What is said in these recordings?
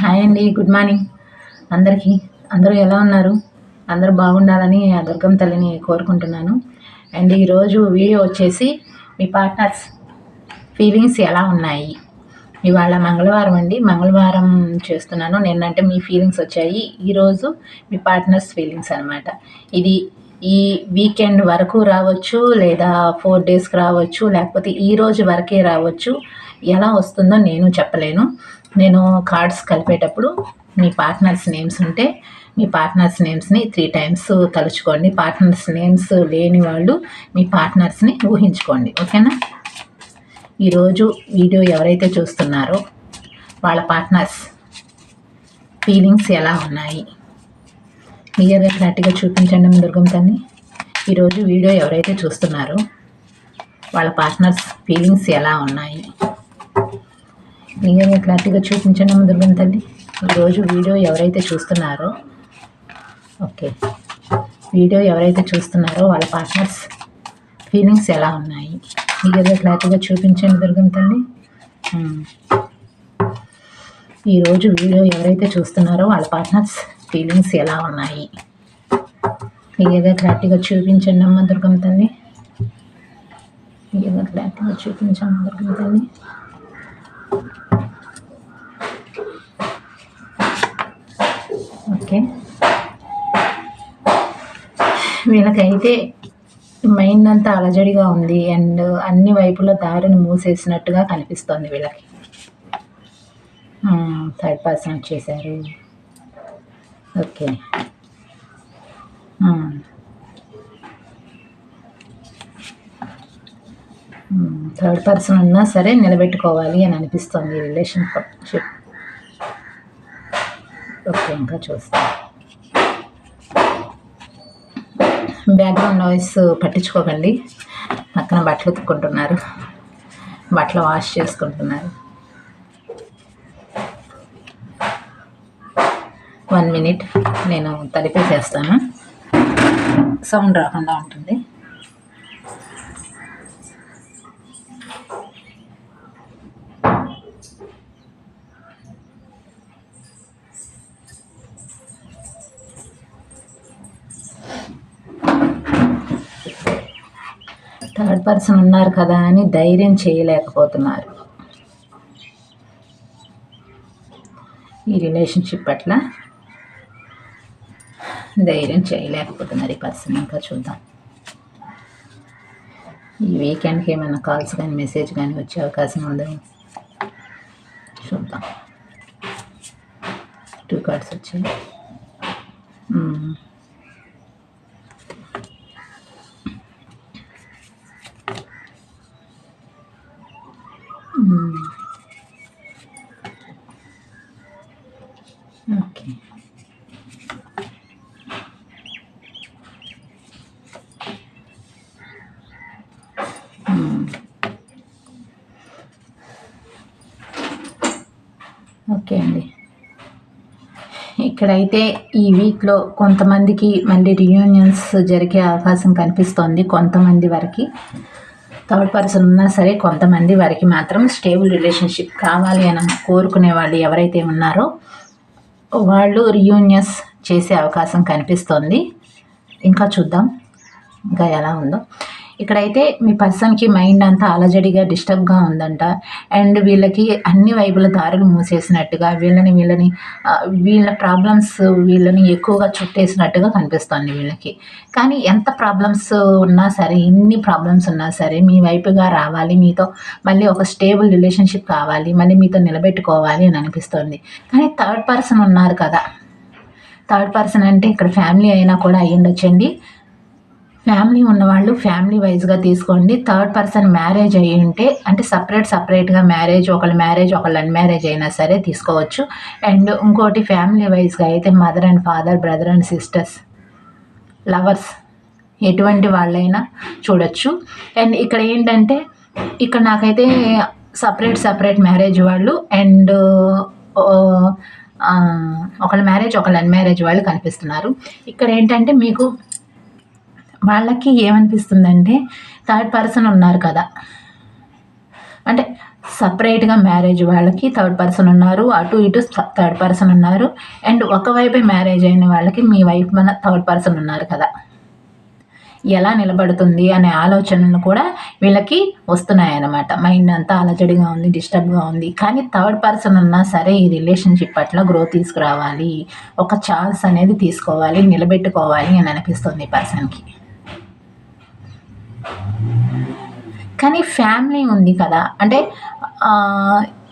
Hi అండి good morning. అందరికీ అందరూ ఎలా ఉన్నారు? అందరూ బాగుండాలని ఆ దుర్గం తల్లిని కోరుకుంటున్నాను. అండ్ ఈరోజు వీడియో వచ్చేసి మీ పార్ట్నర్స్ ఫీలింగ్స్ ఎలా ఉన్నాయి? ఇవాళ మంగళవారం అండి మంగళవారం చేస్తున్నాను. నిన్నంటే మీ ఫీలింగ్స్ వచ్చాయి. ఈరోజు మీ పార్ట్నర్స్ ఫీలింగ్స్ అనమాట ఇది ఈ వీకెండ్ వరకు రావచ్చు లేదా ఫోర్ డేస్కి రావచ్చు లేకపోతే ఈ రోజు వరకే రావచ్చు. ఎలా వస్తుందో నేను చెప్పలేను. నేను కార్డ్స్ కలిపేటప్పుడు మీ పార్ట్నర్స్ నేమ్స్ ఉంటే మీ పార్ట్నర్స్ నేమ్స్ని త్రీ టైమ్స్ తలుచుకోండి. పార్ట్నర్స్ నేమ్స్ లేని వాళ్ళు మీ పార్ట్నర్స్ని ఊహించుకోండి. ఓకేనా ఈరోజు వీడియో ఎవరైతే చూస్తున్నారో వాళ్ళ పార్ట్నర్స్ ఫీలింగ్స్ ఎలా ఉన్నాయి? క్లియర్గా క్లారిటీగా చూపించండి మీ దుర్గం తల్లి ఈరోజు వీడియో ఎవరైతే చూస్తున్నారో వాళ్ళ పార్ట్నర్స్ ఫీలింగ్స్ ఎలా ఉన్నాయి? క్లియర్గా క్లారిటీగా చూపించండి అమ్మ దుర్గం తల్లి. ఈరోజు వీడియో ఎవరైతే చూస్తున్నారో ఓకే. వీడియో ఎవరైతే చూస్తున్నారో వాళ్ళ పార్ట్నర్స్ ఫీలింగ్స్ ఎలా ఉన్నాయి? క్లియర్గా క్లారిటీగా చూపించండి దుర్గం తల్లి. ఈరోజు వీడియో ఎవరైతే చూస్తున్నారో వాళ్ళ పార్ట్నర్స్ ఫీలింగ్స్ ఎలా ఉన్నాయి? క్లియర్గా క్లారిటీగా చూపించండి అమ్మ దుర్గం తల్లి. క్లియర్గా క్లారిటీగా చూపించండి దుర్గం తల్లి. ఓకే. వీళ్ళకైతే మైండ్ అంతా అలజడిగా ఉంది అండ్ అన్ని వైపుల దారిని మూసేసినట్టుగా కనిపిస్తుంది వీళ్ళకి. థర్డ్ పర్సన్ వచ్చేసారు. ఓకే. థర్డ్ పర్సన్ ఉన్నా సరే నిలబెట్టుకోవాలి అని అనిపిస్తుంది రిలేషన్షిప్. ఓకే ఇంకా చూస్తాం. బ్యాక్గ్రౌండ్ నాయిస్ పట్టించుకోకండి. పక్కన బట్టలు ఉతుక్కుంటున్నారు. బట్టలు వాష్ చేసుకుంటున్నారు. వన్ మినిట్ నేను తలిపేసేస్తాను సౌండ్ రాకుండా ఉంటుంది థర్డ్ పర్సన్ ఉన్నారు కదా అని ధైర్యం చేయలేకపోతున్నారు. ఈ రిలేషన్షిప్ పట్ల ధైర్యం చేయలేకపోతున్నారు ఈ పర్సన్ ఇంకా చూద్దాం. ఈ వీకెండ్కి ఏమైనా కాల్స్ కానీ మెసేజ్ కానీ వచ్చే అవకాశం ఉందో? చూద్దాం. టూ కార్డ్స్ వచ్చాయి మ్మ్. మ్మ్. ఓకే మ్మ్. ఓకే అండి ఇక్కడైతే ఈ వీక్లో కొంతమందికి మళ్ళీ రియూనియన్స్ జరిగే అవకాశం కనిపిస్తోంది కొంతమంది వరకు. థర్డ్ పర్సన్ ఉన్నా సరే కొంతమంది వారికి మాత్రం స్టేబుల్ రిలేషన్షిప్ కావాలి అని కోరుకునే వాళ్ళు ఎవరైతే ఉన్నారో వాళ్ళు రియూనియన్స్ చేసే అవకాశం కనిపిస్తోంది. ఇంకా చూద్దాం. ఇంకా ఎలా ఉందో. ఇక్కడైతే మీ పర్సన్కి మైండ్ అంతా అలజడిగా డిస్టర్బ్గా ఉందంట. అండ్ వీళ్ళకి అన్ని వైపుల దారులు మూసేసినట్టుగా వీళ్ళని వీళ్ళని వీళ్ళ ప్రాబ్లమ్స్ వీళ్ళని ఎక్కువగా చుట్టేసినట్టుగా కనిపిస్తుంది వీళ్ళకి. కానీ ఎంత ప్రాబ్లమ్స్ ఉన్నా సరే ఇన్ని ప్రాబ్లమ్స్ ఉన్నా సరే మీ వైపుగా రావాలి మీతో మళ్ళీ ఒక స్టేబుల్ రిలేషన్షిప్ కావాలి మళ్ళీ మీతో నిలబెట్టుకోవాలి అని అనిపిస్తుంది. కానీ థర్డ్ పర్సన్ ఉన్నారు కదా. థర్డ్ పర్సన్ అంటే ఇక్కడ ఫ్యామిలీ అయినా కూడా అయ్యుండొచ్చండి. ఫ్యామిలీ ఉన్నవాళ్ళు ఫ్యామిలీ వైజ్గా తీసుకోండి. థర్డ్ పర్సన్ మ్యారేజ్ అయ్యి ఉంటే అంటే సపరేట్ సపరేట్గా మ్యారేజ్ ఒకళ్ళ మ్యారేజ్ ఒకళ్ళ అన్మ్యారేజ్ అయినా సరే తీసుకోవచ్చు. అండ్ ఇంకోటి ఫ్యామిలీ వైజ్గా అయితే mother and father brother and sisters lovers ఎటువంటి వాళ్ళైనా చూడొచ్చు. అండ్ ఇక్కడ ఏంటంటే ఇక్కడ నాకైతే సపరేట్ సపరేట్ మ్యారేజ్ వాళ్ళు అండ్ ఒకళ్ళ మ్యారేజ్ ఒకళ్ళ అన్మ్యారేజ్ వాళ్ళు కనిపిస్తున్నారు. ఇక్కడ ఏంటంటే మీకు వాళ్ళకి ఏమనిపిస్తుందంటే థర్డ్ పర్సన్ ఉన్నారు కదా. అంటే సపరేట్గా మ్యారేజ్ వాళ్ళకి థర్డ్ పర్సన్ ఉన్నారు అటు ఇటు థర్డ్ పర్సన్ ఉన్నారు అండ్ ఒకవైపే మ్యారేజ్ అయిన వాళ్ళకి మీ వైఫ్ మన థర్డ్ పర్సన్ ఉన్నారు కదా. ఎలా నిలబడుతుంది అనే ఆలోచనలు కూడా వీళ్ళకి వస్తున్నాయన్నమాట. మైండ్ అంతా అలజడిగా ఉంది డిస్టర్బ్గా ఉంది. కానీ థర్డ్ పర్సన్ ఉన్నా సరే ఈ రిలేషన్షిప్ పట్ల గ్రోత్ తీసుకురావాలి. ఒక ఛాన్స్ అనేది తీసుకోవాలి నిలబెట్టుకోవాలి అని అనిపిస్తుంది పర్సన్కి కానీ ఫ్యామిలీ ఉంది కదా. అంటే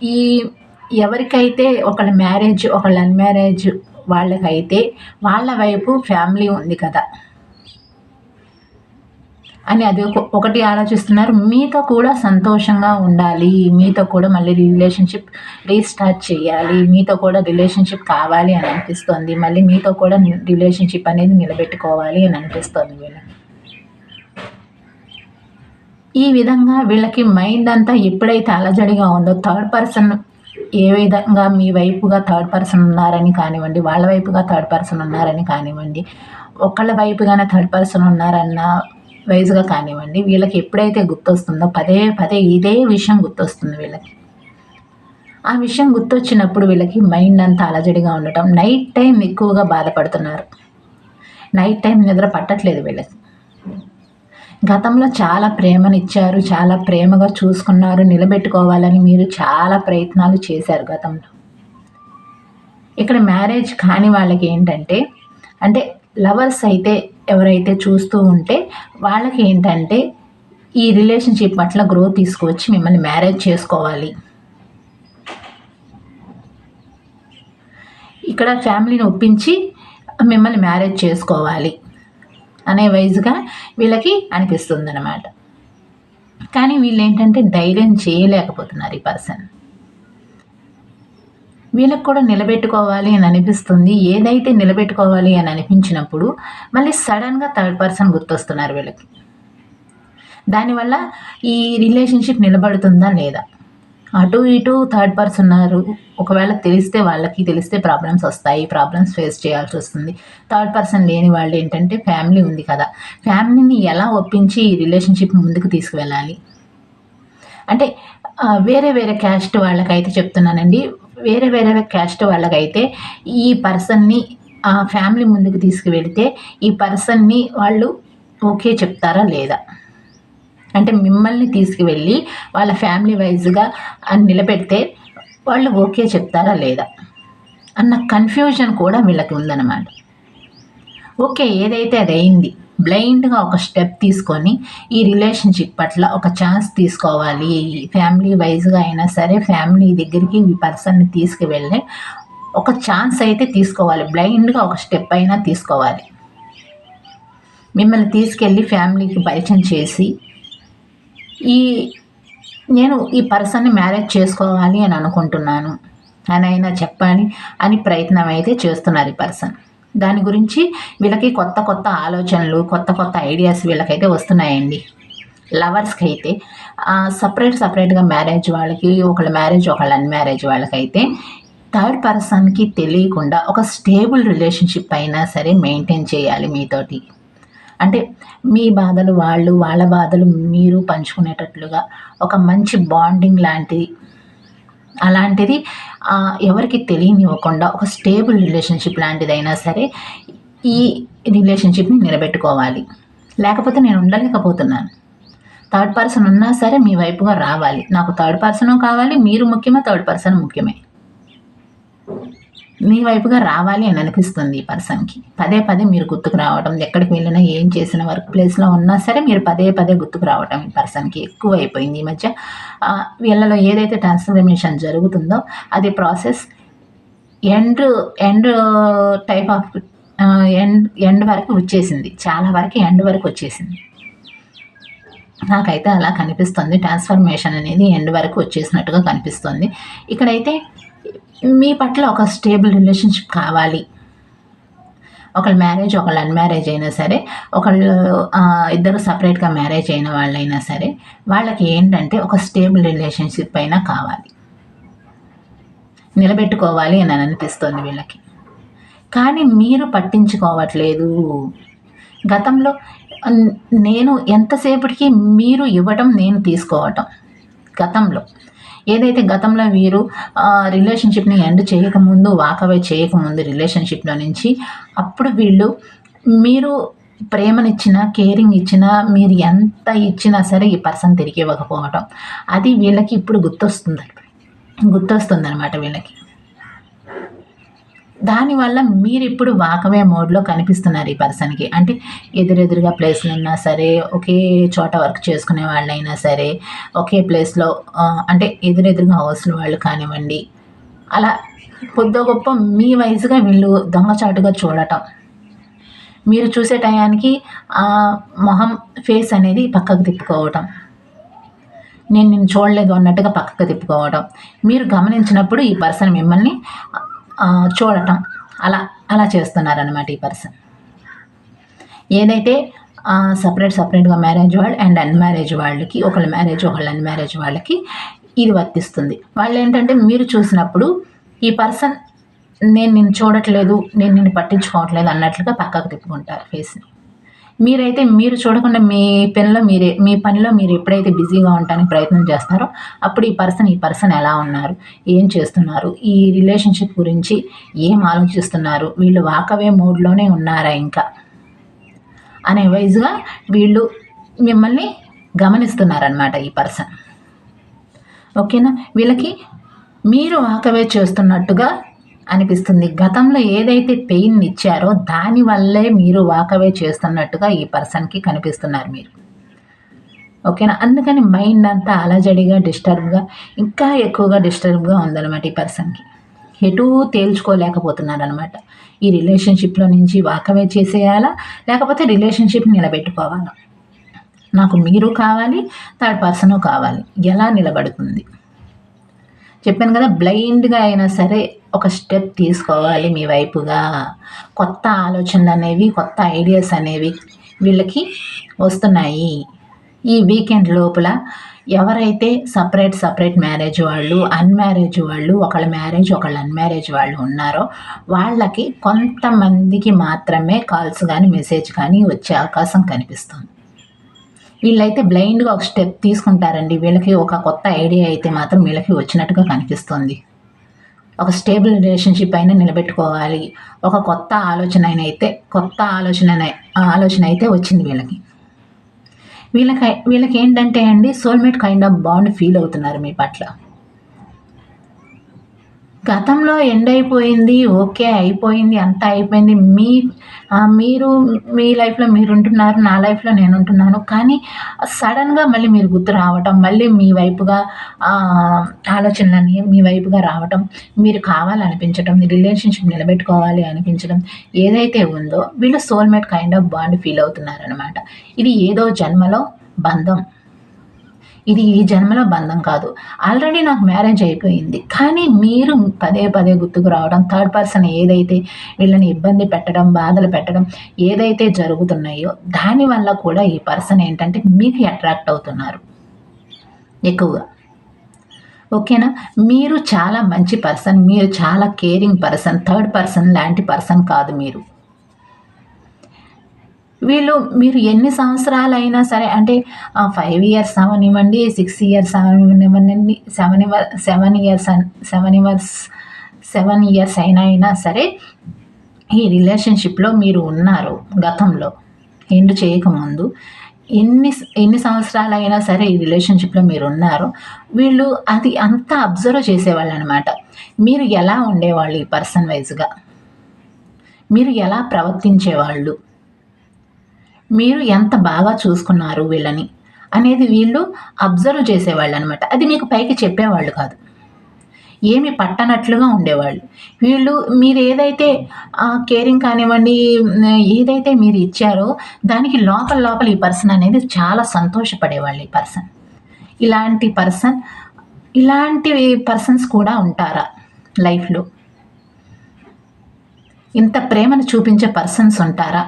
ఈ ఎవరికైతే ఒకళ్ళ మ్యారేజ్ ఒకళ్ళ అన్మ్యారేజ్ వాళ్ళకైతే వాళ్ళ వైపు ఫ్యామిలీ ఉంది కదా. అని అది ఒకటి ఆలోచిస్తున్నారు. మీతో కూడా సంతోషంగా ఉండాలి. మీతో కూడా మళ్ళీ రిలేషన్షిప్ రీస్టార్ట్ చేయాలి. మీతో కూడా రిలేషన్షిప్ కావాలి అని అనిపిస్తుంది. మళ్ళీ మీతో కూడా రిలేషన్షిప్ అనేది నిలబెట్టుకోవాలి అని అనిపిస్తుంది వీళ్ళకి. ఈ విధంగా వీళ్ళకి మైండ్ అంతా ఎప్పుడైతే అలజడిగా ఉందో థర్డ్ పర్సన్ ఏ విధంగా మీ వైపుగా థర్డ్ పర్సన్ ఉన్నారని కానివ్వండి వాళ్ళ వైపుగా థర్డ్ పర్సన్ ఉన్నారని కానివ్వండి ఒకళ్ళ వైపుగానే థర్డ్ పర్సన్ ఉన్నారన్న వైజ్గా కానివ్వండి వీళ్ళకి ఎప్పుడైతే గుర్తొస్తుందో పదే పదే ఇదే విషయం గుర్తొస్తుంది వీళ్ళకి. ఆ విషయం గుర్తొచ్చినప్పుడు వీళ్ళకి మైండ్ అంతా అలజడిగా ఉండటం నైట్ టైం ఎక్కువగా బాధపడుతున్నారు. నైట్ టైం నిద్ర పట్టట్లేదు వీళ్ళకి. గతంలో చాలా ప్రేమనిచ్చారు చాలా ప్రేమగా చూసుకున్నారు నిలబెట్టుకోవాలని మీరు చాలా ప్రయత్నాలు చేశారు గతంలో. ఇక్కడ మ్యారేజ్ కాని వాళ్ళకి ఏంటంటే అంటే లవర్స్ అయితే ఎవరైతే చూస్తూ ఉంటే వాళ్ళకి ఏంటంటే ఈ రిలేషన్షిప్ పట్ల గ్రోత్ తీసుకువచ్చి మిమ్మల్ని మ్యారేజ్ చేసుకోవాలి. ఇక్కడ ఫ్యామిలీని ఒప్పించి మిమ్మల్ని మ్యారేజ్ చేసుకోవాలి. అనే వైజ్గా వీళ్ళకి అనిపిస్తుంది అనమాట కానీ వీళ్ళు ఏంటంటే ధైర్యం చేయలేకపోతున్నారు ఈ పర్సన్. వీళ్ళకి కూడా నిలబెట్టుకోవాలి అని అనిపిస్తుంది. ఏదైతే నిలబెట్టుకోవాలి అని అనిపించినప్పుడు మళ్ళీ సడన్గా థర్డ్ పర్సన్ గుర్తొస్తున్నారు వీళ్ళకి. దానివల్ల ఈ రిలేషన్షిప్ నిలబడుతుందా లేదా? అటు ఇటు థర్డ్ పర్సన్ ఉన్నారు. ఒకవేళ తెలిస్తే వాళ్ళకి తెలిస్తే ప్రాబ్లమ్స్ వస్తాయి. ప్రాబ్లమ్స్ ఫేస్ చేయాల్సి వస్తుంది. థర్డ్ పర్సన్ లేని వాళ్ళు ఏంటంటే ఫ్యామిలీ ఉంది కదా. ఫ్యామిలీని ఎలా ఒప్పించి ఈ రిలేషన్షిప్ ముందుకు తీసుకువెళ్ళాలి? అంటే వేరే వేరే క్యాస్ట్ వాళ్ళకైతే చెప్తున్నానండి. వేరే వేరే క్యాస్ట్ వాళ్ళకైతే ఈ పర్సన్ని ఆ ఫ్యామిలీ ముందుకు తీసుకువెళితే ఈ పర్సన్ని వాళ్ళు ఓకే చెప్తారా లేదా? అంటే మిమ్మల్ని తీసుకువెళ్ళి వాళ్ళ ఫ్యామిలీ వైజ్గా నిలబెడితే వాళ్ళు ఓకే చెప్తారా లేదా? అన్న కన్ఫ్యూజన్ కూడా వీళ్ళకి ఉందన్నమాట. ఓకే ఏదైతే అది అయింది బ్లైండ్గా ఒక స్టెప్ తీసుకొని ఈ రిలేషన్షిప్ పట్ల ఒక ఛాన్స్ తీసుకోవాలి ఫ్యామిలీ వైజ్గా అయినా సరే ఫ్యామిలీ దగ్గరికి ఈ పర్సన్ని తీసుకువెళ్ళి ఒక ఛాన్స్ అయితే తీసుకోవాలి బ్లైండ్గా ఒక స్టెప్ అయినా తీసుకోవాలి. మిమ్మల్ని తీసుకెళ్ళి ఫ్యామిలీకి పరిచయం చేసి ఈ నేను ఈ పర్సన్ని మ్యారేజ్ చేసుకోవాలి అని అనుకుంటున్నాను. అని అయినా చెప్పాలి అని ప్రయత్నం అయితే చేస్తున్నారు ఈ పర్సన్. దాని గురించి వీళ్ళకి కొత్త కొత్త ఆలోచనలు కొత్త కొత్త ఐడియాస్ వీళ్ళకైతే వస్తున్నాయండి. లవర్స్కి అయితే సపరేట్ సపరేట్గా మ్యారేజ్ వాళ్ళకి ఒకళ్ళ మ్యారేజ్ ఒకళ్ళ అన్మ్యారేజ్ వాళ్ళకైతే థర్డ్ పర్సన్కి తెలియకుండా ఒక స్టేబుల్ రిలేషన్షిప్ అయినా సరే మెయింటైన్ చేయాలి మీతోటి. అంటే మీ బాధలు వాళ్ళు వాళ్ళ బాధలు మీరు పంచుకునేటట్లుగా ఒక మంచి బాండింగ్ లాంటిది అలాంటిది ఎవరికి తెలియనివ్వకుండా ఒక స్టేబుల్ రిలేషన్షిప్ లాంటిదైనా సరే ఈ రిలేషన్షిప్ని నిలబెట్టుకోవాలి. లేకపోతే నేను ఉండలేకపోతున్నాను. థర్డ్ పర్సన్ ఉన్నా సరే మీ వైపుగా రావాలి. నాకు థర్డ్ పర్సన్ కావాలి మీరు ముఖ్యమే థర్డ్ పర్సన్ ముఖ్యమే. మీ వైపుగా రావాలి అని అనిపిస్తుంది ఈ పర్సన్కి. పదే పదే మీరు గుర్తుకు రావడం ఎక్కడికి వెళ్ళినా ఏం చేసిన వర్క్ ప్లేస్లో ఉన్నా సరే మీరు పదే పదే గుర్తుకు రావడం ఈ పర్సన్కి ఎక్కువ అయిపోయింది ఈ మధ్య. వీళ్ళలో ఏదైతే ట్రాన్స్ఫర్మేషన్ జరుగుతుందో అది process end end type of end end వరకు వచ్చేసింది. చాలా వరకు ఎండ్ వరకు వచ్చేసింది. నాకైతే అలా కనిపిస్తుంది. ట్రాన్స్ఫర్మేషన్ అనేది ఎండ్ వరకు వచ్చేసినట్టుగా కనిపిస్తుంది. ఇక్కడైతే మీ పట్ల ఒక స్టేబుల్ రిలేషన్షిప్ కావాలి. ఒకళ్ళు మ్యారేజ్ ఒకళ్ళు అన్మ్యారేజ్ అయినా సరే ఒకళ్ళు ఇద్దరు సపరేట్గా మ్యారేజ్ అయిన వాళ్ళైనా సరే వాళ్ళకి ఏంటంటే ఒక స్టేబుల్ రిలేషన్షిప్ అయినా కావాలి. నిలబెట్టుకోవాలి అని అనిపిస్తుంది వీళ్ళకి. కానీ మీరు పట్టించుకోవట్లేదు. గతంలో నేను ఎంతసేపటికి మీరు ఇవ్వటం నేను తీసుకోవటం గతంలో. ఏదైతే గతంలో వీరు రిలేషన్షిప్ని ఎండ్ చేయకముందు వాకవే చేయకముందు రిలేషన్షిప్లో నుంచి అప్పుడు వీళ్ళు మీరు ప్రేమనిచ్చినా కేరింగ్ ఇచ్చినా మీరు ఎంత ఇచ్చినా సరే ఈ పర్సన్ తిరిగి ఇవ్వకపోవటం. అది వీళ్ళకి ఇప్పుడు గుర్తొస్తుంది గుర్తొస్తుంది అనమాట వీళ్ళకి. దానివల్ల మీరు ఇప్పుడు వాకవే మోడ్లో కనిపిస్తున్నారు ఈ పర్సన్కి. అంటే ఎదురెదురుగా ప్లేస్లు ఉన్నా సరే ఒకే చోట వర్క్ చేసుకునే వాళ్ళైనా సరే ఒకే ప్లేస్లో అంటే ఎదురెదురుగా హౌస్లు వాళ్ళు కానివ్వండి అలా పొద్దు గొప్ప మీ వయసుగా వీళ్ళు దొంగచాటుగా చూడటం. మీరు చూసే టయానికి మొహం ఫేస్ అనేది పక్కకు తిప్పుకోవటం. నేను నేను చూడలేదు అన్నట్టుగా పక్కకు తిప్పుకోవడం మీరు గమనించినప్పుడు ఈ పర్సన్ మిమ్మల్ని చూడటం. అలా అలా చేస్తున్నారనమాట ఈ పర్సన్. ఏదైతే సపరేట్ సపరేట్గా మ్యారేజ్ వాళ్ళు అండ్ అన్మ్యారేజ్ వాళ్ళకి ఒకళ్ళ మ్యారేజ్ ఒకళ్ళ అన్మ్యారేజ్ వాళ్ళకి ఇది వర్తిస్తుంది. వాళ్ళు ఏంటంటే మీరు చూసినప్పుడు ఈ పర్సన్ నేను నిన్ను చూడట్లేదు నేను నిన్ను పట్టించుకోవట్లేదు అన్నట్లుగా పక్కకు తిప్పుకుంటారు ఫేస్ని మీరైతే మీరు చూడకుండా మీ పనిలో మీరే మీ పనిలో మీరు ఎప్పుడైతే బిజీగా ఉండడానికి ప్రయత్నం చేస్తారో అప్పుడు ఈ పర్సన్ ఈ పర్సన్ ఎలా ఉన్నారు? ఏం చేస్తున్నారు? ఈ రిలేషన్షిప్ గురించి ఏం ఆలోచిస్తున్నారు? వీళ్ళు వాకవే మూడ్లోనే ఉన్నారా ఇంకా? అనే వైజ్గా వీళ్ళు మిమ్మల్ని గమనిస్తున్నారనమాట ఈ పర్సన్. ఓకేనా? వీళ్ళకి మీరు వాకవే చేస్తున్నట్టుగా అనిపిస్తుంది. గతంలో ఏదైతే పెయిన్ ఇచ్చారో దానివల్లే మీరు వాకవే చేస్తున్నట్టుగా ఈ పర్సన్కి కనిపిస్తున్నారు మీరు. ఓకేనా? అందుకని మైండ్ అంతా అలజడిగా డిస్టర్బ్గా ఇంకా ఎక్కువగా డిస్టర్బ్గా ఉందన్నమాట ఈ పర్సన్కి ఎటూ తేల్చుకోలేకపోతున్నారనమాట ఈ రిలేషన్షిప్లో నుంచి వాకవే చేసేయాలా? లేకపోతే రిలేషన్షిప్ నిలబెట్టుకోవాలా? నాకు మీరు కావాలి థర్డ్ పర్సను కావాలి. ఎలా నిలబడుతుంది? చెప్పాను కదా బ్లైండ్గా అయినా సరే ఒక స్టెప్ తీసుకోవాలి మీ వైపుగా. కొత్త ఆలోచనలు అనేవి కొత్త ఐడియాస్ అనేవి వీళ్ళకి వస్తున్నాయి. ఈ వీకెండ్ లోపల ఎవరైతే సపరేట్ సపరేట్ మ్యారేజ్ వాళ్ళు అన్మ్యారేజ్ వాళ్ళు ఒకళ్ళ మ్యారేజ్ ఒకళ్ళ అన్మ్యారేజ్ వాళ్ళు ఉన్నారో వాళ్ళకి కొంతమందికి మాత్రమే కాల్స్ కానీ మెసేజ్ కానీ వచ్చే అవకాశం కనిపిస్తుంది. వీళ్ళైతే బ్లైండ్గా ఒక స్టెప్ తీసుకుంటారండి. వీళ్ళకి ఒక కొత్త ఐడియా అయితే మాత్రం వీళ్ళకి వచ్చినట్టుగా కనిపిస్తుంది. ఒక స్టేబుల్ రిలేషన్షిప్ అయినా నిలబెట్టుకోవాలి. ఒక కొత్త ఆలోచన అయితే కొత్త ఆలోచన ఆలోచన అయితే వచ్చింది వీళ్ళకి. వీళ్ళకి వీళ్ళకి ఏంటంటే అండి soulmate kind of bond feel అవుతున్నారు మీ పట్ల. గతంలో ఎండ్ అయిపోయింది ఓకే అయిపోయింది అంతా అయిపోయింది. మీ మీరు మీ లైఫ్లో మీరు ఉంటున్నారు నా లైఫ్లో నేను ఉంటున్నాను కానీ సడన్గా మళ్ళీ మీరు గుర్తు రావటం మళ్ళీ మీ వైపుగా ఆలోచనలని మీ వైపుగా రావటం మీరు కావాలనిపించడం రిలేషన్షిప్ నిలబెట్టుకోవాలి అనిపించడం ఏదైతే ఉందో వీళ్ళు soulmate kind of bond feel అవుతున్నారనమాట ఇది ఏదో జన్మలో బంధం. ఇది ఈ జన్మలో బంధం కాదు. ఆల్రెడీ నాకు మ్యారేజ్ అయిపోయింది. కానీ మీరు పదే పదే గుర్తుకు రావడం థర్డ్ పర్సన్ ఏదైతే వీళ్ళని ఇబ్బంది పెట్టడం బాధలు పెట్టడం ఏదైతే జరుగుతున్నాయో దానివల్ల కూడా ఈ పర్సన్ ఏంటంటే మీకు అట్రాక్ట్ అవుతున్నారు. ఎక్కువగా. ఓకేనా? మీరు చాలా మంచి పర్సన్ మీరు చాలా కేరింగ్ పర్సన్ థర్డ్ పర్సన్ లాంటి పర్సన్ కాదు మీరు. వీళ్ళు మీరు ఎన్ని సంవత్సరాలు అయినా సరే అంటే ఫైవ్ ఇయర్స్ అవనివ్వండి సిక్స్ ఇయర్స్ అవనివ్వండి seven seven years seven years seven years అయినా అయినా సరే ఈ రిలేషన్షిప్లో మీరు ఉన్నారు గతంలో. ఎండ్ చేయకముందు. ఎన్ని ఎన్ని సంవత్సరాలు అయినా సరే ఈ రిలేషన్షిప్లో మీరు ఉన్నారు. వీళ్ళు అది అంతా అబ్జర్వ్ చేసేవాళ్ళు అనమాట మీరు ఎలా ఉండేవాళ్ళు ఈ పర్సన్ వైజ్గా మీరు ఎలా ప్రవర్తించేవాళ్ళు? మీరు ఎంత బాగా చూసుకున్నారు వీళ్ళని అనేది వీళ్ళు అబ్జర్వ్ చేసేవాళ్ళు అనమాట అది మీకు పైకి చెప్పేవాళ్ళు కాదు. ఏమి పట్టనట్లుగా ఉండేవాళ్ళు. వీళ్ళు మీరు ఏదైతే కేరింగ్ కానివ్వండి ఏదైతే మీరు ఇచ్చారో దానికి లోపల లోపల ఈ పర్సన్ అనేది చాలా సంతోషపడేవాళ్ళు ఈ పర్సన్ ఇలాంటి పర్సన్ ఇలాంటి పర్సన్స్ కూడా ఉంటారా లైఫ్లో ఇంత ప్రేమను చూపించే పర్సన్స్ ఉంటారా?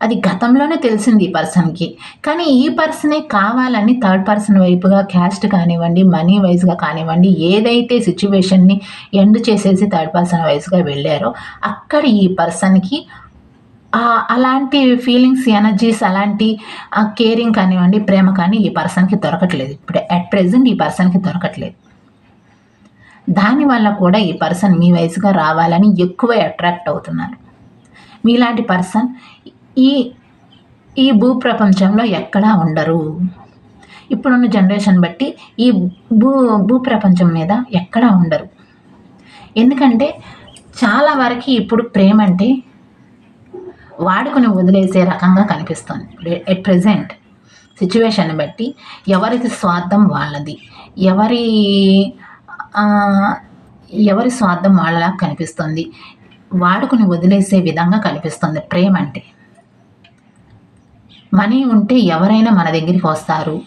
అది గతంలోనే తెలిసింది ఈ పర్సన్కి. కానీ ఈ పర్సనే కావాలని థర్డ్ పర్సన్ వైపుగా క్యాస్ట్ కానివ్వండి మనీ వైజ్గా కానివ్వండి ఏదైతే సిచ్యువేషన్ని ఎండ్ చేసేసి థర్డ్ పర్సన్ వైజ్గా వెళ్ళారో అక్కడ ఈ పర్సన్కి అలాంటి ఫీలింగ్స్ ఎనర్జీస్ అలాంటి కేరింగ్ కానివ్వండి ప్రేమ కానీ ఈ పర్సన్కి దొరకట్లేదు. ఇప్పుడు అట్ ప్రెజెంట్ ఈ పర్సన్కి దొరకట్లేదు. దానివల్ల కూడా ఈ పర్సన్ మీ వయసుగా రావాలని ఎక్కువ అట్రాక్ట్ అవుతున్నారు. మీలాంటి పర్సన్ ఈ ఈ భూ ప్రపంచంలో ఎక్కడా ఉండరు. ఇప్పుడున్న జనరేషన్ బట్టి ఈ భూ భూ ప్రపంచం మీద ఎక్కడా ఉండరు. ఎందుకంటే చాలా వరకు ఇప్పుడు ప్రేమ అంటే వాడుకొని వదిలేసే రకంగా కనిపిస్తుంది. ఎట్ ప్రజెంట్ సిచ్యువేషన్ బట్టి ఎవరిది స్వార్థం వాళ్ళది. ఎవరి ఎవరి స్వార్థం వాళ్ళలా కనిపిస్తుంది. వాడుకుని వదిలేసే విధంగా కనిపిస్తుంది ప్రేమ అంటే. మనీ ఉంటే ఎవరైనా మన దగ్గరికి వస్తారు.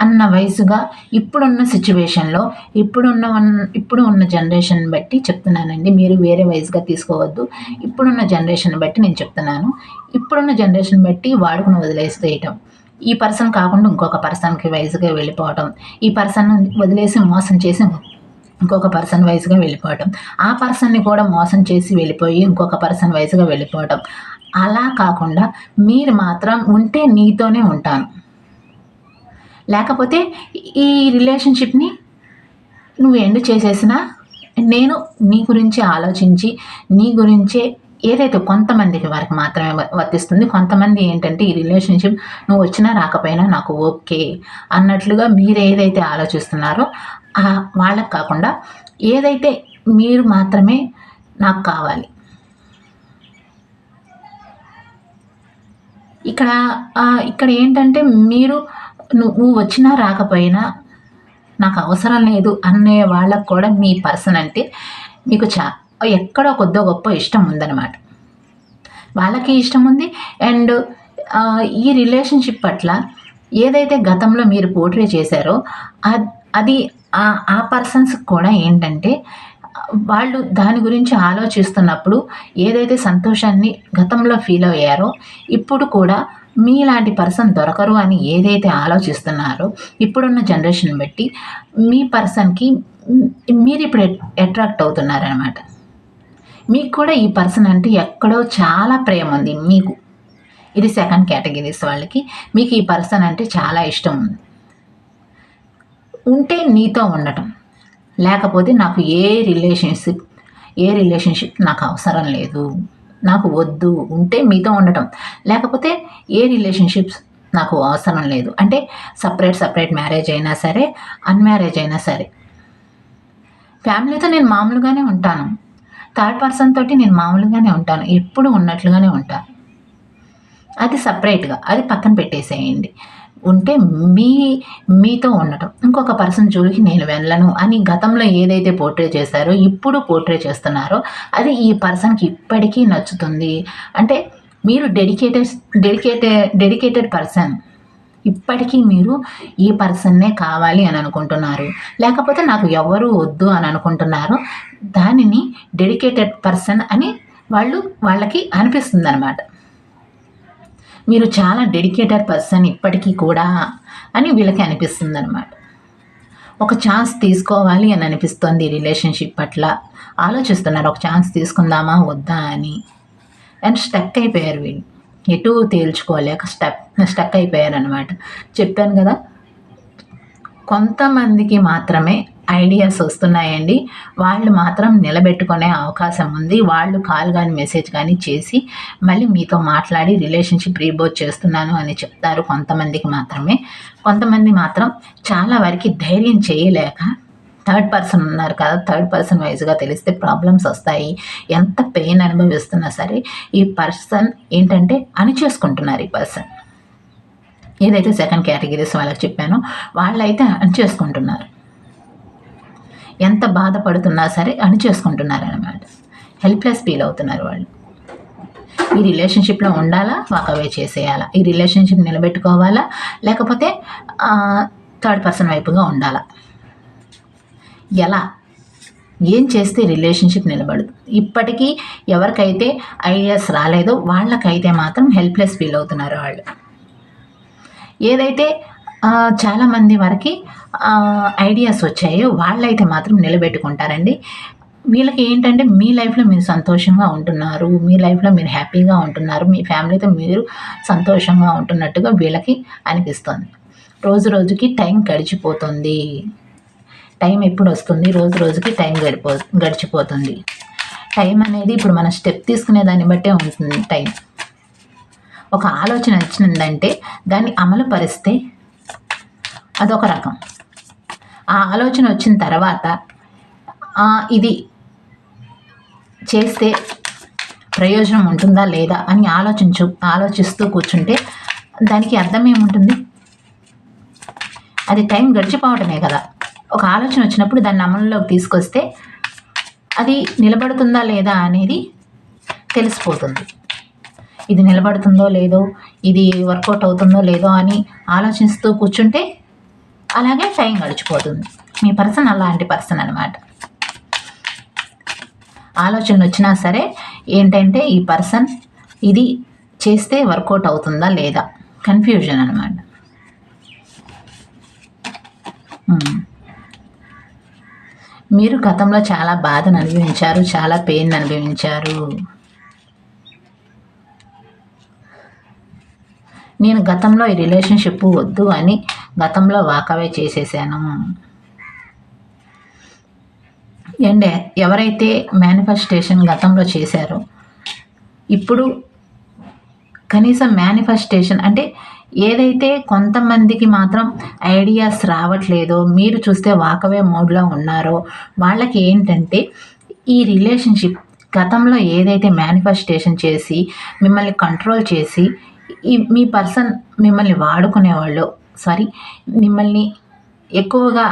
అన్న వయసుగా ఇప్పుడున్న సిచ్యువేషన్లో ఇప్పుడున్న ఇప్పుడు ఉన్న జనరేషన్ బట్టి చెప్తున్నానండి. మీరు వేరే వయసుగా తీసుకోవద్దు. ఇప్పుడున్న జనరేషన్ బట్టి నేను చెప్తున్నాను. ఇప్పుడున్న జనరేషన్ బట్టి వాడుకుని వదిలేసేయటం. ఈ పర్సన్ కాకుండా ఇంకొక పర్సన్కి వయసుగా వెళ్ళిపోవటం. ఈ పర్సన్ వదిలేసి మోసం చేసి ఇంకొక పర్సన్ వయసుగా వెళ్ళిపోవటం. ఆ పర్సన్ని కూడా మోసం చేసి వెళ్ళిపోయి ఇంకొక పర్సన్ వయసుగా వెళ్ళిపోవటం. అలా కాకుండా మీరు మాత్రం ఉంటే నీతోనే ఉంటాను. లేకపోతే ఈ రిలేషన్షిప్ని నువ్వు ఎండ్ చేసేసినా నేను నీ గురించి ఆలోచించి నీ గురించే ఏదైతే కొంతమందికి వారికి మాత్రమే వర్తిస్తుంది కొంతమంది ఏంటంటే ఈ రిలేషన్షిప్ నువ్వు వచ్చినా రాకపోయినా నాకు ఓకే అన్నట్లుగా మీరు ఏదైతే ఆలోచిస్తున్నారో వాళ్ళకి కాకుండా ఏదైతే మీరు మాత్రమే నాకు కావాలి. ఇక్కడ ఇక్కడ ఏంటంటే మీరు నువ్వు వచ్చినా రాకపోయినా నాకు అవసరం లేదు అనే వాళ్ళకు కూడా మీ పర్సన్ అంటే మీకు చా ఎక్కడో కొద్దో గొప్ప ఇష్టం ఉందన్నమాట. వాళ్ళకి ఇష్టం ఉంది అండ్ ఈ రిలేషన్షిప్ పట్ల ఏదైతే గతంలో మీరు పోర్ట్రే చేశారో అది ఆ పర్సన్స్ కూడా ఏంటంటే వాళ్ళు దాని గురించి ఆలోచిస్తున్నప్పుడు ఏదైతే సంతోషాన్ని గతంలో ఫీల్ అయ్యారో ఇప్పుడు కూడా మీలాంటి పర్సన్ దొరకరు అని ఏదైతే ఆలోచిస్తున్నారో ఇప్పుడున్న జనరేషన్ బట్టి మీ పర్సన్కి మీరు ఇప్పుడు అట్రాక్ట్ అవుతున్నారనమాట మీకు కూడా ఈ పర్సన్ అంటే ఎక్కడో చాలా ప్రేమ ఉంది మీకు. ఇది సెకండ్ కేటగిరీస్ వాళ్ళకి. మీకు ఈ పర్సన్ అంటే చాలా ఇష్టం ఉంది. ఉంటే నీతో ఉండటం. లేకపోతే నాకు ఏ రిలేషన్షిప్ ఏ రిలేషన్షిప్ నాకు అవసరం లేదు. నాకు వద్దు. ఉంటే మీతో ఉండటం. లేకపోతే ఏ రిలేషన్షిప్స్ నాకు అవసరం లేదు. అంటే సపరేట్ సపరేట్ మ్యారేజ్ అయినా సరే అన్మ్యారేజ్ అయినా సరే. ఫ్యామిలీతో నేను మామూలుగానే ఉంటాను. థర్డ్ పర్సన్ తోటి నేను మామూలుగానే ఉంటాను. ఎప్పుడు ఉన్నట్లుగానే ఉంటాను అది సపరేట్గా. అది పక్కన పెట్టేసేయండి. ఉంటే మీ మీతో ఉండటం. ఇంకొక పర్సన్ జోలికి నేను వెళ్ళను అని గతంలో ఏదైతే పోర్ట్రే చేశారో ఇప్పుడు పోర్ట్రే చేస్తున్నారో అది ఈ పర్సన్కి ఇప్పటికీ నచ్చుతుంది. అంటే మీరు డెడికేటెడ్ డెడికేటెడ్ డెడికేటెడ్ పర్సన్. ఇప్పటికీ మీరు ఈ పర్సన్నే కావాలి అని అనుకుంటున్నారు. లేకపోతే నాకు ఎవరు వద్దు అని అనుకుంటున్నారు. దానిని డెడికేటెడ్ పర్సన్ అని వాళ్ళు వాళ్ళకి అనిపిస్తుంది అనమాట మీరు చాలా డెడికేటెడ్ పర్సన్ ఇప్పటికీ కూడా అని వీళ్ళకి అనిపిస్తుంది అనమాట ఒక ఛాన్స్ తీసుకోవాలి అని అనిపిస్తుంది రిలేషన్షిప్ పట్ల. ఆలోచిస్తున్నారు ఒక ఛాన్స్ తీసుకుందామా వద్దా అని. అండ్ స్టక్ అయిపోయారు వీళ్ళు. ఎటు తేల్చుకోలేక స్టక్ స్టక్ అయిపోయారు అనమాట చెప్పాను కదా కొంతమందికి మాత్రమే ఐడియాస్ వస్తున్నాయండి. వాళ్ళు మాత్రం నిలబెట్టుకునే అవకాశం ఉంది. వాళ్ళు కాల్ కానీ మెసేజ్ కానీ చేసి మళ్ళీ మీతో మాట్లాడి రిలేషన్షిప్ రీబోత్ చేస్తున్నాను అని చెప్తారు కొంతమందికి మాత్రమే. కొంతమంది మాత్రం చాలా వరకు ధైర్యం చేయలేక థర్డ్ పర్సన్ ఉన్నారు కదా థర్డ్ పర్సన్ వైజ్గా తెలిస్తే ప్రాబ్లమ్స్ వస్తాయి. ఎంత పెయిన్ అనుభవిస్తున్నా సరే ఈ పర్సన్ ఏంటంటే అణిచేసుకుంటున్నారు ఈ పర్సన్. ఏదైతే సెకండ్ కేటగిరీస్ వాళ్ళకి చెప్పానో వాళ్ళైతే అణిచేసుకుంటున్నారు. ఎంత బాధపడుతున్నా సరే అణిచేసుకుంటున్నారు అనమాట హెల్ప్లెస్ ఫీల్ అవుతున్నారు వాళ్ళు. ఈ రిలేషన్షిప్లో ఉండాలా? వాకవే చేసేయాలా? ఈ రిలేషన్షిప్ నిలబెట్టుకోవాలా? లేకపోతే థర్డ్ పర్సన్ వైపుగా ఉండాలా? ఎలా? ఏం చేస్తే రిలేషన్షిప్ నిలబడదు ఇప్పటికీ ఎవరికైతే ఐడియాస్ రాలేదో వాళ్ళకైతే మాత్రం హెల్ప్లెస్ ఫీల్ అవుతున్నారు వాళ్ళు. ఏదైతే చాలామంది వారికి ఐడియాస్ వచ్చాయి. వాళ్ళైతే మాత్రం నిలబెట్టుకుంటారండి. వీళ్ళకి ఏంటంటే మీ లైఫ్లో మీరు సంతోషంగా ఉంటున్నారు. మీ లైఫ్లో మీరు హ్యాపీగా ఉంటున్నారు. మీ ఫ్యామిలీతో మీరు సంతోషంగా ఉంటున్నట్టుగా వీళ్ళకి అనిపిస్తుంది. రోజు రోజుకి టైం గడిచిపోతుంది. టైం ఎప్పుడు వస్తుంది రోజు రోజుకి టైం గడిపో గడిచిపోతుంది. టైం అనేది ఇప్పుడు మన స్టెప్ తీసుకునే దాన్ని బట్టే ఉంటుంది. టైం ఒక ఆలోచన వచ్చిందంటే దాన్ని అమలు పరిస్తే అదొక రకం. ఆ ఆలోచన వచ్చిన తర్వాత ఇది చేస్తే ప్రయోజనం ఉంటుందా లేదా అని ఆలోచించు ఆలోచిస్తూ కూర్చుంటే దానికి అర్థం ఏముంటుంది? అది టైం గడిచిపోవటమే కదా. ఒక ఆలోచన వచ్చినప్పుడు దాన్ని అమలులోకి తీసుకొస్తే అది నిలబడుతుందా లేదా అనేది తెలిసిపోతుంది. ఇది నిలబడుతుందో లేదో ఇది వర్కౌట్ అవుతుందో లేదో అని ఆలోచిస్తూ కూర్చుంటే అలాగే టైం గడిచిపోతుంది. మీ పర్సన్ అలాంటి పర్సన్ అనమాట ఆలోచనలు వచ్చినా సరే ఏంటంటే ఈ పర్సన్ ఇది చేస్తే వర్కౌట్ అవుతుందా లేదా? కన్ఫ్యూజన్ అనమాట మీరు గతంలో చాలా బాధను అనుభవించారు చాలా పెయిన్ అనుభవించారు. నేను గతంలో ఈ రిలేషన్షిప్ వద్దు అని గతంలో వాకవే చేసేసాను. అండ్ ఎవరైతే మేనిఫెస్టేషన్ గతంలో చేశారో ఇప్పుడు కనీసం మేనిఫెస్టేషన్ అంటే ఏదైతే కొంతమందికి మాత్రం ఐడియాస్ రావట్లేదో మీరు చూస్తే వాకవే మోడ్లో ఉన్నారో వాళ్ళకి ఏంటంటే ఈ రిలేషన్షిప్ గతంలో ఏదైతే మేనిఫెస్టేషన్ చేసి మిమ్మల్ని కంట్రోల్ చేసి ఈ మీ పర్సన్ మిమ్మల్ని వాడుకునేవాళ్ళు సారీ మిమ్మల్ని ఎక్కువగా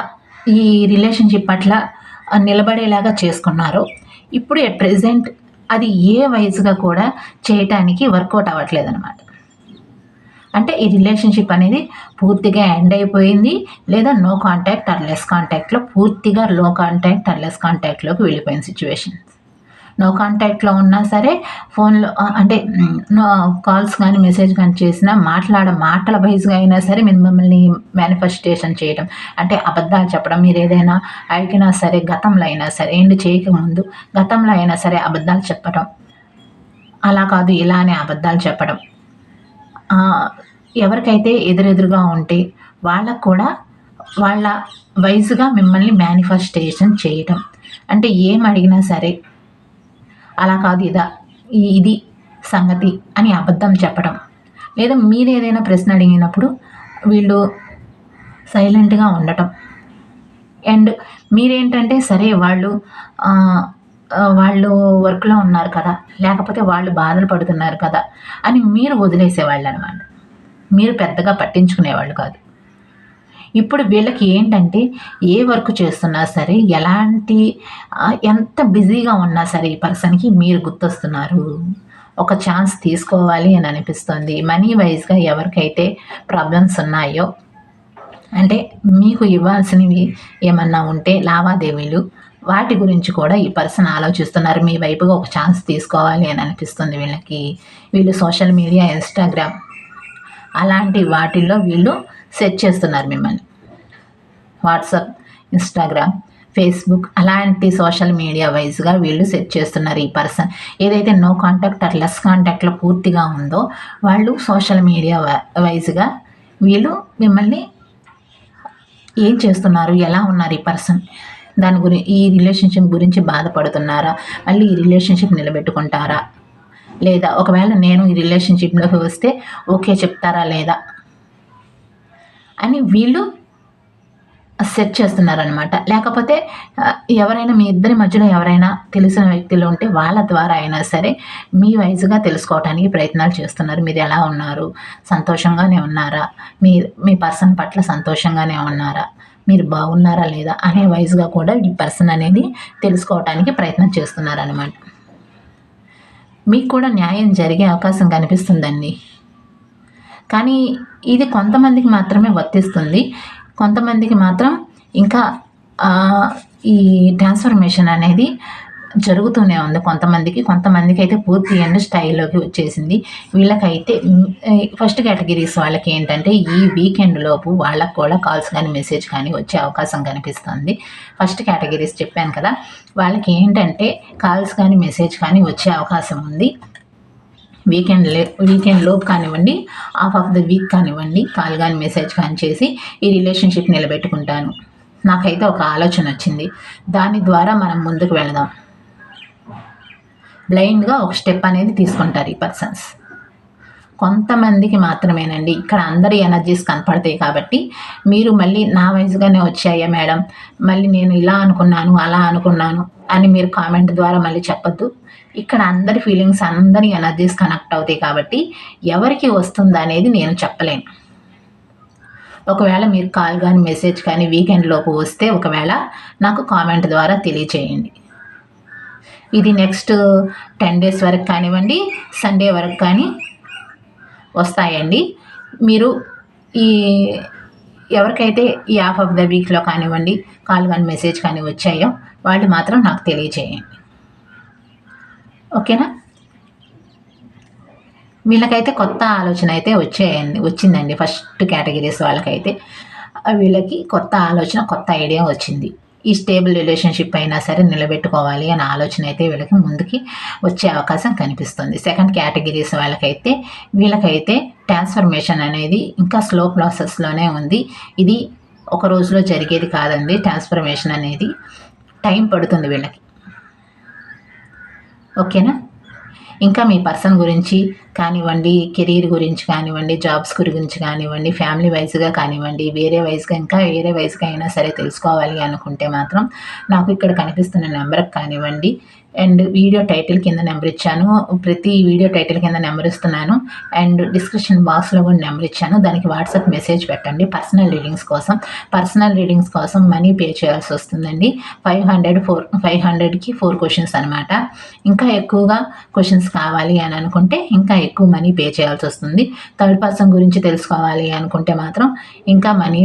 ఈ రిలేషన్షిప్ పట్ల నిలబడేలాగా చేసుకున్నారో. ఇప్పుడు ఎట్ ప్రజెంట్ అది ఏ వయసుగా కూడా చేయటానికి వర్కౌట్ అవ్వట్లేదు అనమాట అంటే ఈ రిలేషన్షిప్ అనేది పూర్తిగా ఎండ్ అయిపోయింది లేదా నో కాంటాక్ట్ ఆర్ లెస్ కాంటాక్ట్లో పూర్తిగా లో కాంటాక్ట్ ఆర్ లెస్ కాంటాక్ట్లోకి వెళ్ళిపోయిన సిచ్యువేషన్ నో కాంటాక్ట్లో ఉన్నా సరే ఫోన్లో అంటే నో కాల్స్ కానీ మెసేజ్ కానీ చేసినా మాట్లాడ మాటల వైజ్గా అయినా సరే మీరు మిమ్మల్ని మేనిఫెస్టేషన్ చేయడం అంటే అబద్ధాలు చెప్పడం మీరు ఏదైనా అడిగినా సరే గతంలో అయినా సరే ఏంటి చేయకముందు గతంలో అయినా సరే అబద్ధాలు చెప్పడం అలా కాదు ఇలా అనే అబద్ధాలు చెప్పడం ఎవరికైతే ఎదురెదురుగా ఉంటే వాళ్ళకు కూడా వాళ్ళ వయసుగా మిమ్మల్ని మేనిఫెస్టేషన్ చేయటం. అంటే ఏం అడిగినా సరే అలా కాదు ఇదా. ఇది సంగతి అని అబద్ధం చెప్పడం. లేదా మీరు ఏదైనా ప్రశ్న అడిగినప్పుడు వీళ్ళు సైలెంట్గా ఉండటం. అండ్ మీరేంటంటే సరే వాళ్ళు వాళ్ళు వర్క్లో ఉన్నారు కదా లేకపోతే వాళ్ళు బాధలు పడుతున్నారు కదా అని మీరు వదిలేసేవాళ్ళు అనమాట మీరు పెద్దగా పట్టించుకునేవాళ్ళు కాదు. ఇప్పుడు వీళ్ళకి ఏంటంటే ఏ వర్క్ చేస్తున్నా సరే ఎలాంటి ఎంత బిజీగా ఉన్నా సరే ఈ పర్సన్కి మీరు గుర్తొస్తున్నారు. ఒక ఛాన్స్ తీసుకోవాలి అని అనిపిస్తుంది. మనీ వైజ్గా ఎవరికైతే ప్రాబ్లమ్స్ ఉన్నాయో అంటే మీకు ఇవ్వాల్సినవి ఏమన్నా ఉంటే లావాదేవీలు వాటి గురించి కూడా ఈ పర్సన్ ఆలోచిస్తున్నారు. మీ వైపుగా ఒక ఛాన్స్ తీసుకోవాలి అని అనిపిస్తుంది వీళ్ళకి. వీళ్ళు సోషల్ మీడియా ఇన్స్టాగ్రామ్ అలాంటి వాటిల్లో వీళ్ళు సెట్ చేస్తున్నారు మిమ్మల్ని. వాట్సాప్ ఇన్స్టాగ్రామ్ ఫేస్బుక్ అలాంటి సోషల్ మీడియా వైజ్గా వీళ్ళు సెట్ చేస్తున్నారు ఈ పర్సన్. ఏదైతే నో కాంటాక్ట్ ఆర్ లెస్ కాంటాక్ట్లో పూర్తిగా ఉందో వాళ్ళు సోషల్ మీడియా వైజ్గా వీళ్ళు మిమ్మల్ని ఏం చేస్తున్నారు ఎలా ఉన్నారు ఈ పర్సన్? దాని గురి ఈ రిలేషన్షిప్ గురించి బాధపడుతున్నారా? మళ్ళీ ఈ రిలేషన్షిప్ నిలబెట్టుకుంటారా? లేదా ఒకవేళ నేను ఈ రిలేషన్షిప్లోకి వస్తే ఓకే చెప్తారా లేదా? అని వీళ్ళు సెట్ చేస్తున్నారనమాట లేకపోతే ఎవరైనా మీ ఇద్దరి మధ్యలో ఎవరైనా తెలిసిన వ్యక్తులు ఉంటే వాళ్ళ ద్వారా అయినా సరే మీ వయసుగా తెలుసుకోవడానికి ప్రయత్నాలు చేస్తున్నారు. మీరు ఎలా ఉన్నారు? సంతోషంగానే ఉన్నారా? మీ మీ పర్సన్ పట్ల సంతోషంగానే ఉన్నారా? మీరు బాగున్నారా లేదా అనే వయసుగా కూడా ఈ పర్సన్ అనేది తెలుసుకోవడానికి ప్రయత్నం చేస్తున్నారనమాట మీకు కూడా న్యాయం జరిగే అవకాశం కనిపిస్తుందండి. కానీ ఇది కొంతమందికి మాత్రమే వర్తిస్తుంది. కొంతమందికి మాత్రం ఇంకా ఈ ట్రాన్స్ఫర్మేషన్ అనేది జరుగుతూనే ఉంది కొంతమందికి. కొంతమందికి అయితే పూర్తి ఎండ్ స్టైల్లోకి వచ్చేసింది. వీళ్ళకైతే ఫస్ట్ కేటగిరీస్ వాళ్ళకి ఏంటంటే ఈ వీకెండ్ లోపు వాళ్ళకు కూడా కాల్స్ కానీ మెసేజ్ కానీ వచ్చే అవకాశం కనిపిస్తుంది. ఫస్ట్ కేటగిరీస్ చెప్పాను కదా. వాళ్ళకి ఏంటంటే కాల్స్ కానీ మెసేజ్ కానీ వచ్చే అవకాశం ఉంది. వీకెండ్ లే వీకెండ్ లోపు కానివ్వండి హాఫ్ ఆఫ్ ద వీక్ కానివ్వండి కాల్ కానీ మెసేజ్ కానీ చేసి ఈ రిలేషన్షిప్ నిలబెట్టుకుంటాను. నాకైతే ఒక ఆలోచన వచ్చింది. దాని ద్వారా మనం ముందుకు వెళదాం. బ్లైండ్గా ఒక స్టెప్ అనేది తీసుకుంటారు ఈ పర్సన్స్ కొంతమందికి మాత్రమేనండి ఇక్కడ అందరి ఎనర్జీస్ కనపడతాయి కాబట్టి మీరు మళ్ళీ నా వయసుగానే వచ్చాయా మేడం? మళ్ళీ నేను ఇలా అనుకున్నాను అలా అనుకున్నాను అని మీరు కామెంట్ ద్వారా మళ్ళీ చెప్పొద్దు. ఇక్కడ అందరి ఫీలింగ్స్ అందరి ఎనర్జీస్ కనెక్ట్ అవుతాయి కాబట్టి ఎవరికి వస్తుంది అనేది నేను చెప్పలేను. ఒకవేళ మీరు కాల్ కానీ మెసేజ్ కానీ వీకెండ్ లోపు వస్తే ఒకవేళ నాకు కామెంట్ ద్వారా తెలియచేయండి. ఇది నెక్స్ట్ టెన్ డేస్ వరకు కానివ్వండి సండే వరకు కానీ వస్తాయండి. మీరు ఈ ఎవరికైతే ఈ హాఫ్ ఆఫ్ ద వీక్లో కానివ్వండి కాల్ కానీ మెసేజ్ కానీ వచ్చాయో వాళ్ళు మాత్రం నాకు తెలియచేయండి. ఓకేనా? వీళ్ళకైతే కొత్త ఆలోచన అయితే వచ్చేయండి వచ్చిందండి ఫస్ట్ కేటగిరీస్ వాళ్ళకైతే. వీళ్ళకి కొత్త ఆలోచన కొత్త ఐడియా వచ్చింది. ఈ స్టేబుల్ రిలేషన్షిప్ అయినా సరే నిలబెట్టుకోవాలి అనే ఆలోచన అయితే వీళ్ళకి ముందుకి వచ్చే అవకాశం కనిపిస్తుంది. సెకండ్ కేటగిరీస్ వాళ్ళకైతే వీళ్ళకైతే ట్రాన్స్ఫర్మేషన్ అనేది ఇంకా స్లో ప్రాసెస్లోనే ఉంది. ఇది ఒక రోజులో జరిగేది కాదండి ట్రాన్స్ఫర్మేషన్ అనేది. టైం పడుతుంది వీళ్ళకి. ఓకేనా? ఇంకా మీ పర్సన్ గురించి కానివ్వండి కెరీర్ గురించి కానివ్వండి జాబ్స్ గురించి కానివ్వండి ఫ్యామిలీ వైజ్గా కానివ్వండి వేరే వైజ్గా ఇంకా వేరే వైజ్గా అయినా సరే తెలుసుకోవాలి అనుకుంటే మాత్రం నాకు ఇక్కడ కనిపిస్తున్న నెంబర్కి కానివ్వండి అండ్ వీడియో టైటిల్ కింద నెంబర్ ఇచ్చాను. ప్రతి వీడియో టైటిల్ కింద నెంబర్ ఇస్తున్నాను. అండ్ డిస్క్రిప్షన్ బాక్స్లో కూడా నెంబర్ ఇచ్చాను. దానికి వాట్సాప్ మెసేజ్ పెట్టండి. పర్సనల్ రీడింగ్స్ కోసం. పర్సనల్ రీడింగ్స్ కోసం మనీ పే చేయాల్సి వస్తుందండి. ఫైవ్ హండ్రెడ్ ఫోర్ ఫైవ్ హండ్రెడ్కి ఫోర్ క్వశ్చన్స్ అనమాట ఇంకా ఎక్కువగా క్వశ్చన్స్ కావాలి అని అనుకుంటే ఇంకా ఎక్కువ మనీ పే చేయాల్సి వస్తుంది. థర్డ్ పర్సన్ గురించి తెలుసుకోవాలి అనుకుంటే మాత్రం ఇంకా మనీ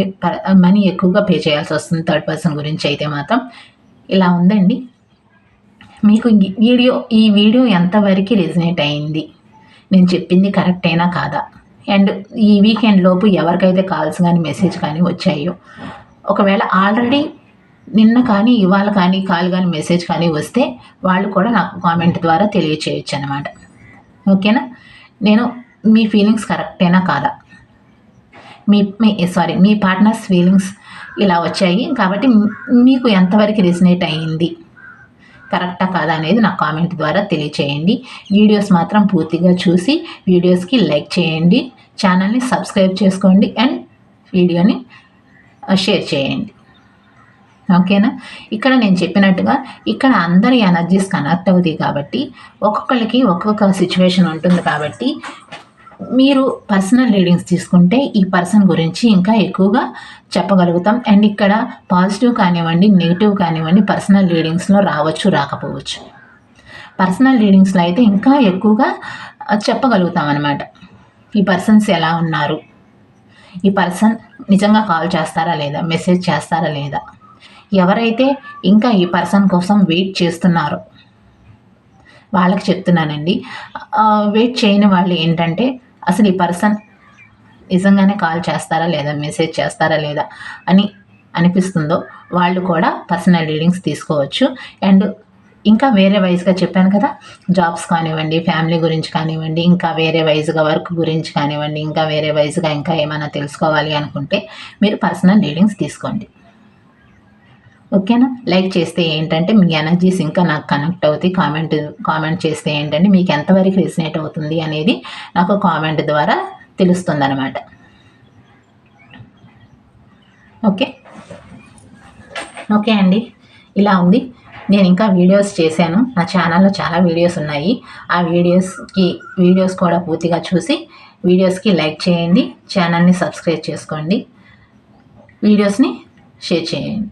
మనీ ఎక్కువగా పే చేయాల్సి వస్తుంది థర్డ్ పర్సన్ గురించి అయితే మాత్రం. ఇలా ఉందండి. మీకు వీడియో ఈ వీడియో ఎంతవరకు రెజినేట్ అయింది? నేను చెప్పింది కరెక్ట్ అయినా కాదా? అండ్ ఈ వీకెండ్ లోపు ఎవరికైతే కాల్స్ కానీ మెసేజ్ కానీ వచ్చాయో ఒకవేళ ఆల్రెడీ నిన్న కానీ ఇవాళ కానీ కాల్ కానీ మెసేజ్ కానీ వస్తే వాళ్ళు కూడా నాకు కామెంట్ ద్వారా తెలియచేయచ్చు అనమాట ఓకేనా నేను మీ ఫీలింగ్స్ కరెక్టేనా కాదా? మీ మీ సారీ మీ పార్ట్నర్స్ ఫీలింగ్స్ ఇలా వచ్చాయి. కాబట్టి మీకు ఎంతవరకు రెసినేట్ అయ్యింది కరెక్టా కాదా అనేది నా కామెంట్ ద్వారా తెలియచేయండి. వీడియోస్ మాత్రం పూర్తిగా చూసి వీడియోస్కి లైక్ చేయండి. ఛానల్ని సబ్స్క్రైబ్ చేసుకోండి అండ్ వీడియోని షేర్ చేయండి. ఓకేనా? ఇక్కడ నేను చెప్పినట్టుగా ఇక్కడ అందరి ఎనర్జీస్ కనెక్ట్ అవుతాయి కాబట్టి ఒక్కొక్కరికి ఒక్కొక్క సిచ్యువేషన్ ఉంటుంది కాబట్టి మీరు పర్సనల్ రీడింగ్స్ తీసుకుంటే ఈ పర్సన్ గురించి ఇంకా ఎక్కువగా చెప్పగలుగుతాం. అండ్ ఇక్కడ పాజిటివ్ కానివ్వండి నెగిటివ్ కానివ్వండి పర్సనల్ రీడింగ్స్లో రావచ్చు రాకపోవచ్చు. పర్సనల్ రీడింగ్స్లో అయితే ఇంకా ఎక్కువగా చెప్పగలుగుతాం అనమాట ఈ పర్సన్స్ ఎలా ఉన్నారు? ఈ పర్సన్ నిజంగా కాల్ చేస్తారా లేదా? మెసేజ్ చేస్తారా లేదా? ఎవరైతే ఇంకా ఈ పర్సన్ కోసం వెయిట్ చేస్తున్నారో వాళ్ళకి చెప్తున్నానండి. వెయిట్ చేయని వాళ్ళు ఏంటంటే అసలు ఈ పర్సన్ నిజంగానే కాల్ చేస్తారా లేదా? మెసేజ్ చేస్తారా లేదా? అని అనిపిస్తుందో వాళ్ళు కూడా పర్సనల్ రీడింగ్స్ తీసుకోవచ్చు. అండ్ ఇంకా వేరే వైజ్గా చెప్పాను కదా జాబ్స్ కానివ్వండి ఫ్యామిలీ గురించి కానివ్వండి ఇంకా వేరే వైజ్గా వర్క్ గురించి కానివ్వండి ఇంకా వేరే వైజ్గా ఇంకా ఏమైనా తెలుసుకోవాలి అనుకుంటే మీరు పర్సనల్ రీడింగ్స్ తీసుకోండి. ఓకేనా? లైక్ చేస్తే ఏంటంటే మీ ఎనర్జీస్ ఇంకా నాకు కనెక్ట్ అవుతాయి కామెంట్ కామెంట్ చేస్తే ఏంటంటే మీకు ఎంతవరకు రిసినేట్ అవుతుంది అనేది నాకు కామెంట్ ద్వారా తెలుస్తుంది అనమాట ఓకే? ఓకే అండి. ఇలా ఉంది. నేను ఇంకా వీడియోస్ చేశాను. నా ఛానల్లో చాలా వీడియోస్ ఉన్నాయి. ఆ వీడియోస్కి వీడియోస్ కూడా పూర్తిగా చూసి వీడియోస్కి లైక్ చేయండి. ఛానల్ని సబ్స్క్రైబ్ చేసుకోండి. వీడియోస్ని షేర్ చేయండి.